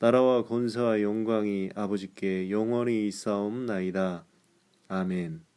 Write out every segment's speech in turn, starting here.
나라와 권세와 영광이 아버지께 영원히 있사옵나이다. 아멘.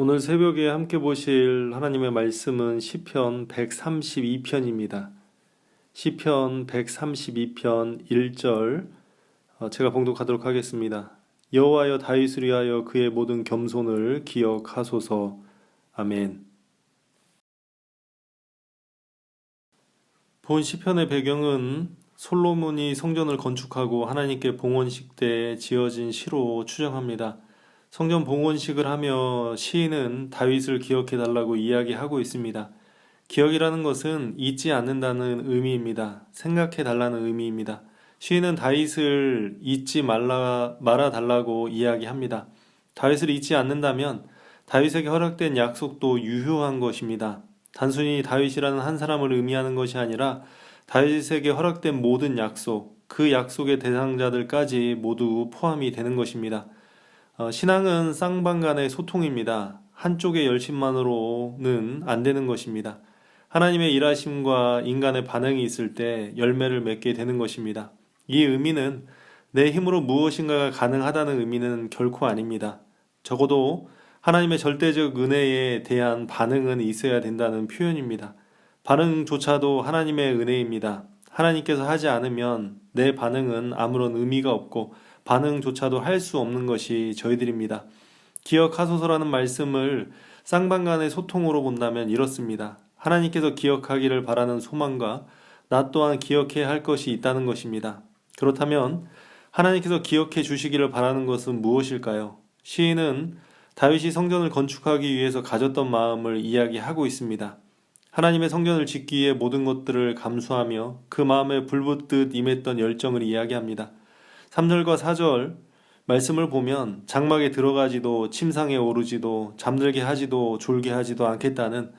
오늘 새벽에 함께 보실 하나님의 말씀은 시편 132편입니다. 시편 132편 1절 어, 제가 봉독하도록 하겠습니다. 여호와여 다윗을 위하여 그의 모든 겸손을 기억하소서. 아멘. 본 시편의 배경은 솔로몬이 성전을 건축하고 하나님께 봉헌식 때 지어진 시로 추정합니다. 성전 봉헌식을 하며 시인은 다윗을 기억해 달라고 이야기하고 있습니다. 기억이라는 것은 잊지 않는다는 의미입니다. 생각해 달라는 의미입니다. 시인은 다윗을 잊지 말라 말아 달라고 이야기합니다. 다윗을 잊지 않는다면 다윗에게 허락된 약속도 유효한 것입니다. 단순히 다윗이라는 한 사람을 의미하는 것이 아니라 다윗에게 허락된 모든 약속, 그 약속의 대상자들까지 모두 포함이 되는 것입니다. 어, 신앙은 쌍방 간의 소통입니다. 한쪽의 열심만으로는 안 되는 것입니다. 하나님의 일하심과 인간의 반응이 있을 때 열매를 맺게 되는 것입니다. 이 의미는 내 힘으로 무엇인가가 가능하다는 의미는 결코 아닙니다. 적어도 하나님의 절대적 은혜에 대한 반응은 있어야 된다는 표현입니다. 반응조차도 하나님의 은혜입니다. 하나님께서 하지 않으면 내 반응은 아무런 의미가 없고 반응조차도 할 수 없는 것이 저희들입니다. 기억하소서라는 말씀을 쌍방 간의 소통으로 본다면 이렇습니다. 하나님께서 기억하기를 바라는 소망과 나 또한 기억해야 할 것이 있다는 것입니다. 그렇다면 하나님께서 기억해 주시기를 바라는 것은 무엇일까요? 시인은 다윗이 성전을 건축하기 위해서 가졌던 마음을 이야기하고 있습니다. 하나님의 성전을 짓기 위해 모든 것들을 감수하며 그 마음에 불붙듯 임했던 열정을 이야기합니다. 3절과 4절 말씀을 보면 장막에 들어가지도 침상에 오르지도 잠들게 하지도 졸게 하지도 않겠다는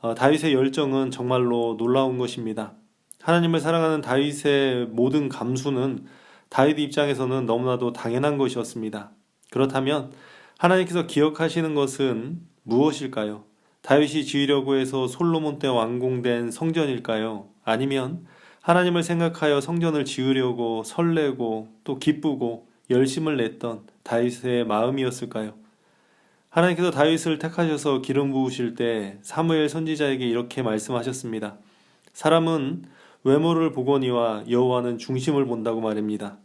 어, 다윗의 열정은 정말로 놀라운 것입니다. 하나님을 사랑하는 다윗의 모든 감수는 다윗 입장에서는 너무나도 당연한 것이었습니다. 그렇다면 하나님께서 기억하시는 것은 무엇일까요? 다윗이 지으려고 해서 솔로몬 때 완공된 성전일까요? 아니면 하나님을 생각하여 성전을 지으려고 설레고 또 기쁘고 열심을 냈던 다윗의 마음이었을까요? 하나님께서 다윗을 택하셔서 기름 부으실 때 사무엘 선지자에게 이렇게 말씀하셨습니다. 사람은 외모를 보거니와 여호와는 중심을 본다고 말입니다.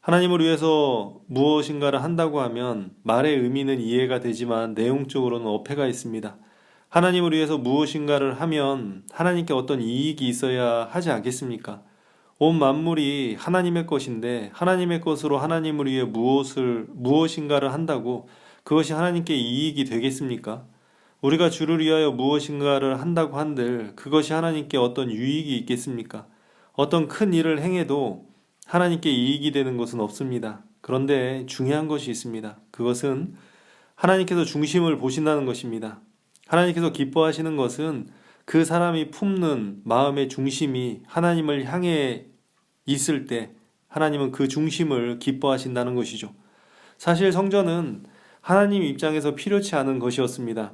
하나님을 위해서 무엇인가를 한다고 하면 말의 의미는 이해가 되지만 내용적으로는 어폐가 있습니다. 하나님을 위해서 무엇인가를 하면 하나님께 어떤 이익이 있어야 하지 않겠습니까? 온 만물이 하나님의 것인데 하나님의 것으로 하나님을 위해 무엇을 무엇인가를 한다고 그것이 하나님께 이익이 되겠습니까? 우리가 주를 위하여 무엇인가를 한다고 한들 그것이 하나님께 어떤 유익이 있겠습니까? 어떤 큰 일을 행해도 하나님께 이익이 되는 것은 없습니다. 그런데 중요한 것이 있습니다. 그것은 하나님께서 중심을 보신다는 것입니다. 하나님께서 기뻐하시는 것은 그 사람이 품는 마음의 중심이 하나님을 향해 있을 때 하나님은 그 중심을 기뻐하신다는 것이죠. 사실 성전은 하나님 입장에서 필요치 않은 것이었습니다.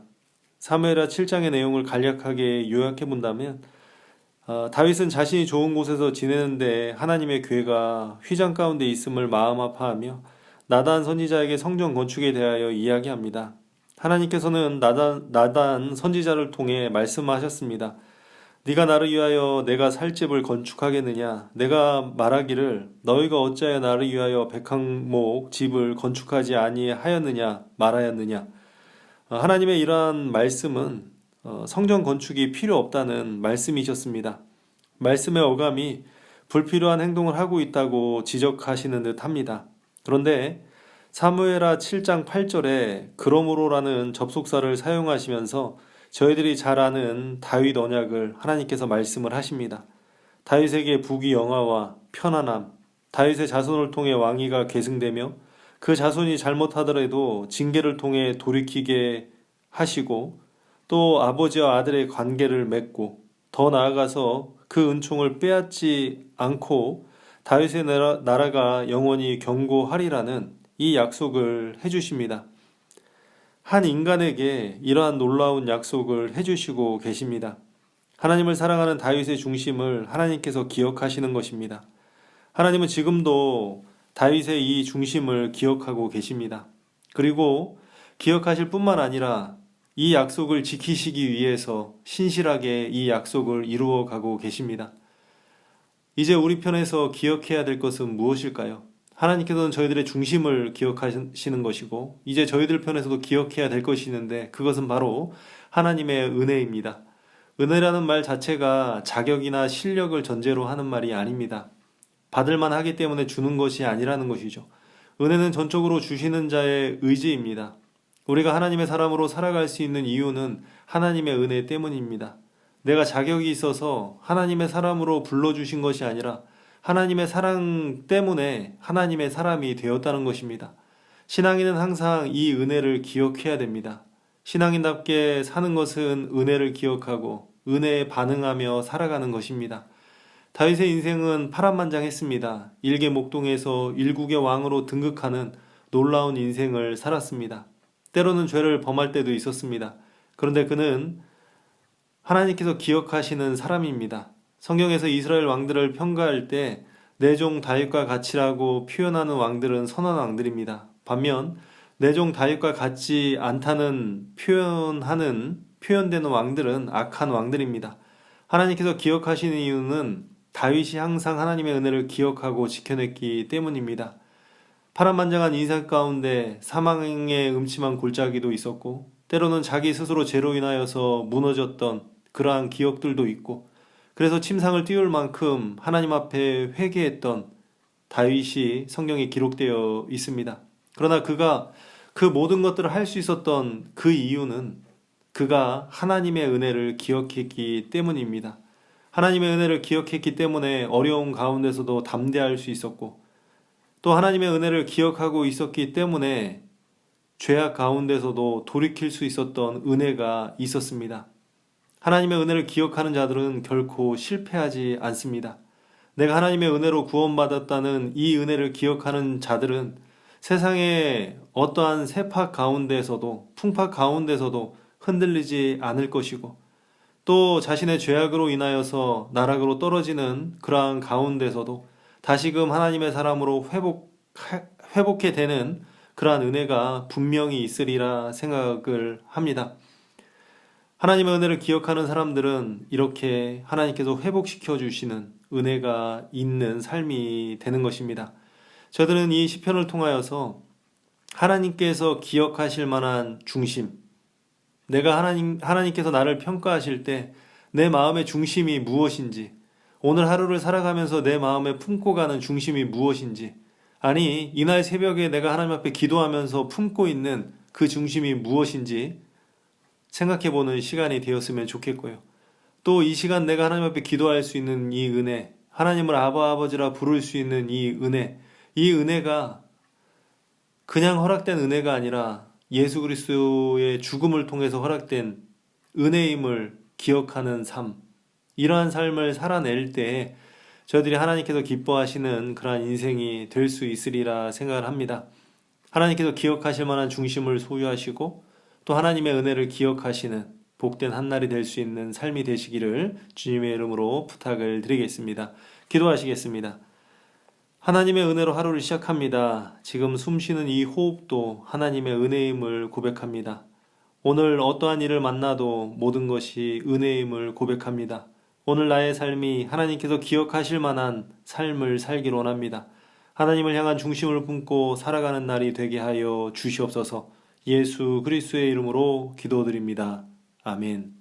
사무엘하 7장의 내용을 간략하게 요약해 본다면 어, 다윗은 자신이 좋은 곳에서 지내는데 하나님의 괴가 휘장 가운데 있음을 마음 아파하며 나단 선지자에게 성전 건축에 대하여 이야기합니다. 하나님께서는 나단, 나단 선지자를 통해 말씀하셨습니다. 네가 나를 위하여 내가 살 집을 건축하겠느냐? 내가 말하기를 너희가 어찌하여 나를 위하여 백항목 집을 건축하지 아니하였느냐 말하였느냐? 어, 하나님의 이러한 말씀은 어, 성전 건축이 필요 없다는 말씀이셨습니다. 말씀의 어감이 불필요한 행동을 하고 있다고 지적하시는 듯 합니다. 그런데 사무엘하 7장 8절에 그러므로라는 접속사를 사용하시면서 저희들이 잘 아는 다윗 언약을 하나님께서 말씀을 하십니다. 다윗에게 부귀 영화와 편안함, 다윗의 자손을 통해 왕위가 계승되며 그 자손이 잘못하더라도 징계를 통해 돌이키게 하시고 또 아버지와 아들의 관계를 맺고 더 나아가서 그 은총을 빼앗지 않고 다윗의 나라가 영원히 경고하리라는 이 약속을 해주십니다. 한 인간에게 이러한 놀라운 약속을 해주시고 계십니다. 하나님을 사랑하는 다윗의 중심을 하나님께서 기억하시는 것입니다. 하나님은 지금도 다윗의 이 중심을 기억하고 계십니다. 그리고 기억하실 뿐만 아니라 이 약속을 지키시기 위해서 신실하게 이 약속을 이루어 가고 계십니다. 이제 우리 편에서 기억해야 될 것은 무엇일까요? 하나님께서는 저희들의 중심을 기억하시는 것이고, 이제 저희들 편에서도 기억해야 될 것이 있는데, 그것은 바로 하나님의 은혜입니다. 은혜라는 말 자체가 자격이나 실력을 전제로 하는 말이 아닙니다. 받을만 하기 때문에 주는 것이 아니라는 것이죠. 은혜는 전적으로 주시는 자의 의지입니다. 우리가 하나님의 사람으로 살아갈 수 있는 이유는 하나님의 은혜 때문입니다. 내가 자격이 있어서 하나님의 사람으로 불러주신 것이 아니라 하나님의 사랑 때문에 하나님의 사람이 되었다는 것입니다. 신앙인은 항상 이 은혜를 기억해야 됩니다. 신앙인답게 사는 것은 은혜를 기억하고 은혜에 반응하며 살아가는 것입니다. 다윗의 인생은 파란만장했습니다. 일개 목동에서 일국의 왕으로 등극하는 놀라운 인생을 살았습니다. 때로는 죄를 범할 때도 있었습니다. 그런데 그는 하나님께서 기억하시는 사람입니다. 성경에서 이스라엘 왕들을 평가할 때 내종 다윗과 같이라고 표현하는 왕들은 선한 왕들입니다. 반면 내종 다윗과 같지 않다는 표현하는 표현되는 왕들은 악한 왕들입니다. 하나님께서 기억하시는 이유는 다윗이 항상 하나님의 은혜를 기억하고 지켜냈기 때문입니다. 파란만장한 인생 가운데 사망의 음침한 골짜기도 있었고 때로는 자기 스스로 죄로 인하여서 무너졌던 그러한 기억들도 있고 그래서 침상을 띄울 만큼 하나님 앞에 회개했던 다윗이 성경에 기록되어 있습니다. 그러나 그가 그 모든 것들을 할 수 있었던 그 이유는 그가 하나님의 은혜를 기억했기 때문입니다. 하나님의 은혜를 기억했기 때문에 어려운 가운데서도 담대할 수 있었고 또 하나님의 은혜를 기억하고 있었기 때문에 죄악 가운데서도 돌이킬 수 있었던 은혜가 있었습니다. 하나님의 은혜를 기억하는 자들은 결코 실패하지 않습니다. 내가 하나님의 은혜로 구원받았다는 이 은혜를 기억하는 자들은 세상의 어떠한 세파 가운데서도 풍파 가운데서도 흔들리지 않을 것이고 또 자신의 죄악으로 인하여서 나락으로 떨어지는 그러한 가운데서도 다시금 하나님의 사람으로 회복, 회복해 되는 그러한 은혜가 분명히 있으리라 생각을 합니다. 하나님의 은혜를 기억하는 사람들은 이렇게 하나님께서 회복시켜 주시는 은혜가 있는 삶이 되는 것입니다. 저들은 이 시편을 통하여서 하나님께서 기억하실 만한 중심, 내가 하나님 하나님께서 나를 평가하실 때 내 마음의 중심이 무엇인지, 오늘 하루를 살아가면서 내 마음에 품고 가는 중심이 무엇인지, 아니 이날 새벽에 내가 하나님 앞에 기도하면서 품고 있는 그 중심이 무엇인지 생각해 보는 시간이 되었으면 좋겠고요. 또 이 시간 내가 하나님 앞에 기도할 수 있는 이 은혜, 하나님을 아바 아버지라 부를 수 있는 이 은혜, 이 은혜가 그냥 허락된 은혜가 아니라 예수 그리스도의 죽음을 통해서 허락된 은혜임을 기억하는 삶, 이러한 삶을 살아낼 때 저희들이 하나님께서 기뻐하시는 그러한 인생이 될 수 있으리라 생각을 합니다. 하나님께서 기억하실 만한 중심을 소유하시고 또 하나님의 은혜를 기억하시는 복된 한날이 될 수 있는 삶이 되시기를 주님의 이름으로 부탁을 드리겠습니다. 기도하시겠습니다. 하나님의 은혜로 하루를 시작합니다. 지금 숨 쉬는 이 호흡도 하나님의 은혜임을 고백합니다. 오늘 어떠한 일을 만나도 모든 것이 은혜임을 고백합니다. 오늘 나의 삶이 하나님께서 기억하실 만한 삶을 살길 원합니다. 하나님을 향한 중심을 품고 살아가는 날이 되게 하여 주시옵소서 예수 그리스도의 이름으로 기도드립니다. 아멘.